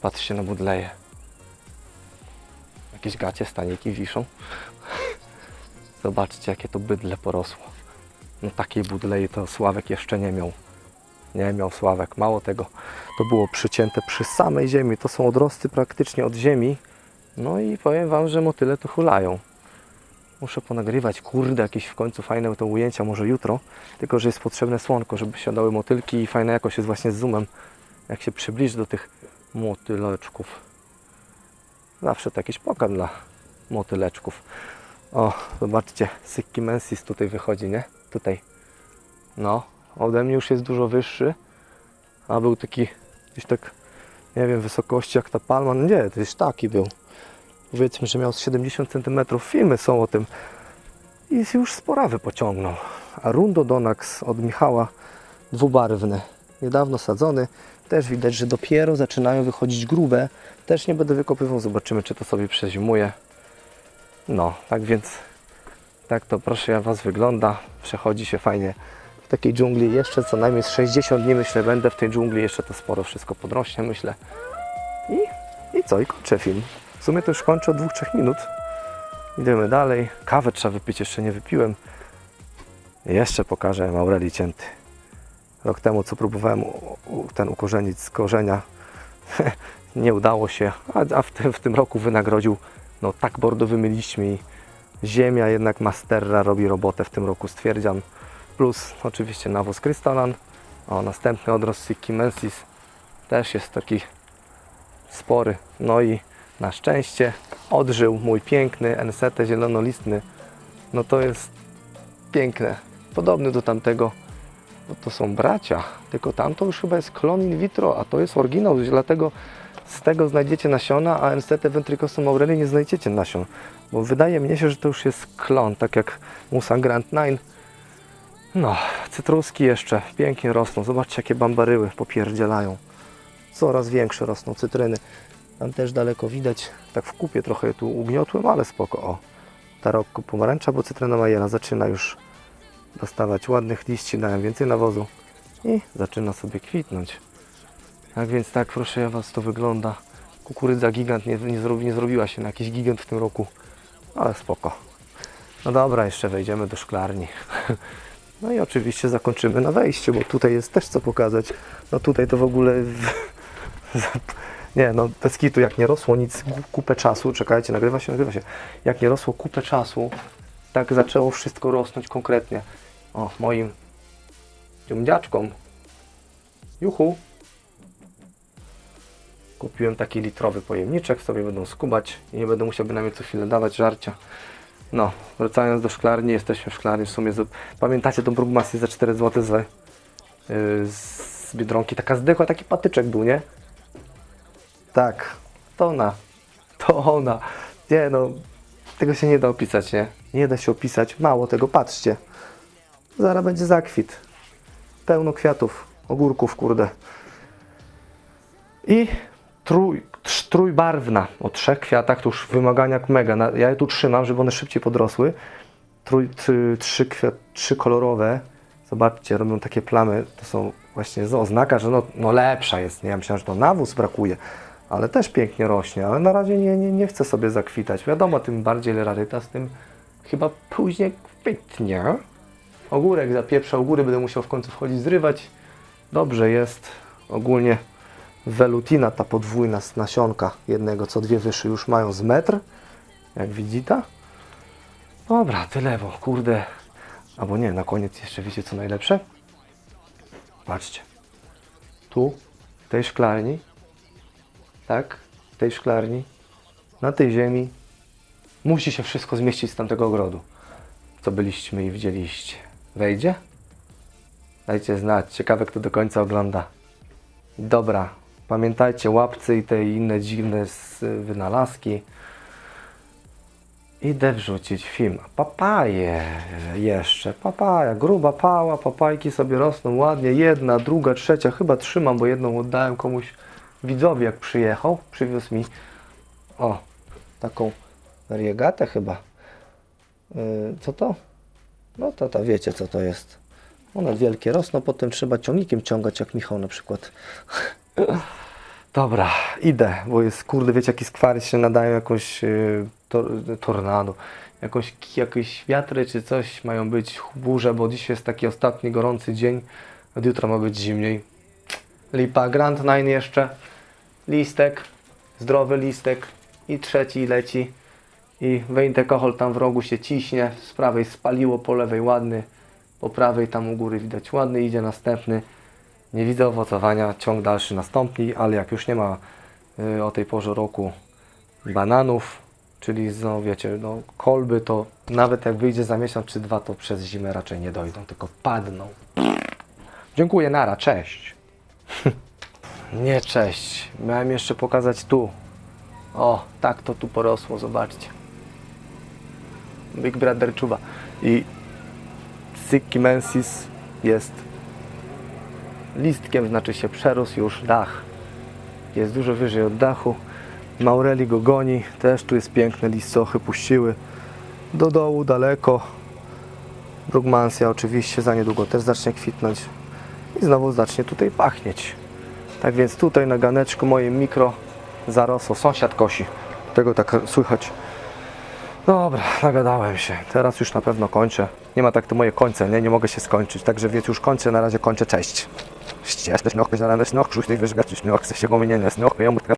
Patrzcie na budleje. Jakieś gacie, staniki wiszą. Zobaczcie, jakie to bydle porosło. No takiej budlei to Sławek jeszcze nie miał. Nie miał Sławek. Mało tego, to było przycięte przy samej ziemi. To są odrosty praktycznie od ziemi. No i powiem Wam, że motyle tu hulają. Muszę ponagrywać, kurde, jakieś w końcu fajne to ujęcia, może jutro. Tylko, że jest potrzebne słonko, żeby siadały motylki i fajna jakość jest właśnie z zoomem. Jak się przybliży do tych motyleczków. Zawsze to jakiś dla motyleczków. O, zobaczcie, Sykki Mensis tutaj wychodzi, nie? Tutaj. No, ode mnie już jest dużo wyższy, a był taki gdzieś tak, nie wiem, wysokości jak ta palma. No nie, to jest taki był. Powiedzmy, że miał z 70 cm. Filmy są o tym. I już sporawy pociągnął. A Rundo Donax od Michała dwubarwny. Niedawno sadzony. Też widać, że dopiero zaczynają wychodzić grube. Też nie będę wykopywał. Zobaczymy, czy to sobie przezimuje. No, tak więc tak to proszę ja Was wygląda. Przechodzi się fajnie w takiej dżungli. Jeszcze co najmniej z 60 dni myślę będę w tej dżungli. Jeszcze to sporo wszystko podrośnie myślę. I, i co? I kończę film. W sumie to już kończę od 2-3 minut. Idziemy dalej. Kawę trzeba wypić, jeszcze nie wypiłem. Jeszcze pokażę Maureli cięty. Rok temu, co próbowałem ten ukorzenić z korzenia, nie udało się, a, w, tym, w tym roku wynagrodził no, tak bordowymi liśćmi. Ziemia jednak Masterra robi robotę w tym roku, stwierdzam. Plus oczywiście nawóz Krystalan. O, następny odrost Sikki Mensis też jest taki spory. No i na szczęście odżył mój piękny NST zielonolistny. No to jest piękne. Podobny do tamtego, bo to są bracia. Tylko tamto już chyba jest klon in vitro, a to jest oryginał. Dlatego z tego znajdziecie nasiona, a NST Ventricosum Maureli nie znajdziecie nasion. Bo wydaje mi się, że to już jest klon, tak jak Musa Grand 9. No, cytruski jeszcze pięknie rosną. Zobaczcie, jakie bambaryły popierdzielają. Coraz większe rosną cytryny. Tam też daleko widać, tak w kupie trochę tu ugniotłem, ale spoko. O, tarokko pomarańcza, bo cytryna majera zaczyna już dostawać ładnych liści, dałem więcej nawozu i zaczyna sobie kwitnąć. Tak więc tak, proszę ja Was, to wygląda. Kukurydza gigant nie, nie, zrobi, nie zrobiła się na jakiś gigant w tym roku, ale spoko. No dobra, jeszcze wejdziemy do szklarni. No i oczywiście zakończymy na wejściu, bo tutaj jest też co pokazać. No tutaj to w ogóle... Nie, no bez kitu, jak nie rosło nic kupę czasu, czekajcie, nagrywa się, nagrywa się. Jak nie rosło kupę czasu, tak zaczęło wszystko rosnąć konkretnie. O, moim dziaczkom. Juchu. Kupiłem taki litrowy pojemniczek, sobie będą skubać i nie będę musiał bynajmniej co chwilę dawać żarcia. No, wracając do szklarni, jesteśmy w szklarni w sumie. z- Pamiętacie tą Brugmasję za 4 zł z, yy, z Biedronki? Taka zdechła, taki patyczek był, nie? Tak, to ona. To ona. Nie no, tego się nie da opisać, nie? Nie da się opisać. Mało tego, patrzcie. Zaraz będzie zakwit. Pełno kwiatów, ogórków, kurde. I trój, trójbarwna. O trzech kwiatach to już wymagania mega. Ja je tu trzymam, żeby one szybciej podrosły. Trój, trzy, trzy, kwiat, trzy kolorowe. Zobaczcie, robią takie plamy. To są właśnie z oznaka, że no, no lepsza jest. Nie? Ja myślałem, że to nawóz brakuje. Ale też pięknie rośnie. Ale na razie nie, nie, nie chcę sobie zakwitać. Wiadomo, tym bardziej rarytas, tym chyba później kwitnie. Ogórek zapieprza, góry będę musiał w końcu wchodzić, zrywać. Dobrze jest. Ogólnie welutina, ta podwójna z nasionka jednego, co dwie wyszy już mają z metr, jak widzicie. Dobra, tyle, bo kurde. Albo nie, na koniec jeszcze wiecie co najlepsze? Patrzcie. Tu, w tej szklarni, tak, w tej szklarni, na tej ziemi, musi się wszystko zmieścić z tamtego ogrodu, co byliśmy i widzieliście. Wejdzie? Dajcie znać. Ciekawe, kto do końca ogląda. Dobra, pamiętajcie łapcy i te inne dziwne wynalazki. Idę wrzucić film. Papaje jeszcze. Papaja, gruba pała, papajki sobie rosną ładnie. Jedna, druga, trzecia. Chyba trzymam, bo jedną oddałem komuś widzowi, jak przyjechał. Przywiózł mi o, taką variegatę chyba. Yy, co to? No to, to wiecie co to jest. One wielkie rosną, potem trzeba ciągnikiem ciągać, jak Michał na przykład. Dobra, idę, bo jest, kurde, wiecie, jaki skwary się nadają, jakąś yy, tor, tornado, jakąś, jakieś wiatry czy coś, mają być burze, bo dziś jest taki ostatni gorący dzień, od jutra ma być zimniej. Lipa, Grand Nine jeszcze, listek, zdrowy listek i trzeci leci i Wejntekohol tam w rogu się ciśnie, z prawej spaliło, po lewej ładny, po prawej tam u góry widać ładny, idzie następny. Nie widzę owocowania, ciąg dalszy nastąpi, ale jak już nie ma y, o tej porze roku bananów, czyli no wiecie, no, kolby, to nawet jak wyjdzie za miesiąc czy dwa, to przez zimę raczej nie dojdą, tylko padną. Dziękuję, Nara, cześć. nie, cześć. Miałem jeszcze pokazać tu. O, tak to tu porosło, zobaczcie. Big Brother czuwa. I Sykimensis jest listkiem, znaczy się przerósł już dach. Jest dużo wyżej od dachu. Maureli go goni, też tu jest piękne, listochy puściły do dołu daleko. Brugmansia oczywiście za niedługo też zacznie kwitnąć i znowu zacznie tutaj pachnieć. Tak więc tutaj na ganeczku moim mikro zarosło, sąsiad kosi. Tego tak słychać. Dobra, nagadałem się. Teraz już na pewno kończę. Nie ma tak to moje końce, nie? Nie mogę się skończyć. Także więc już kończę, na razie kończę. Cześć. Ścieżkę, snoch, zaraz, snoch, krzuś, wyżgać, snoch, chce się go mnie, snoch, ja mu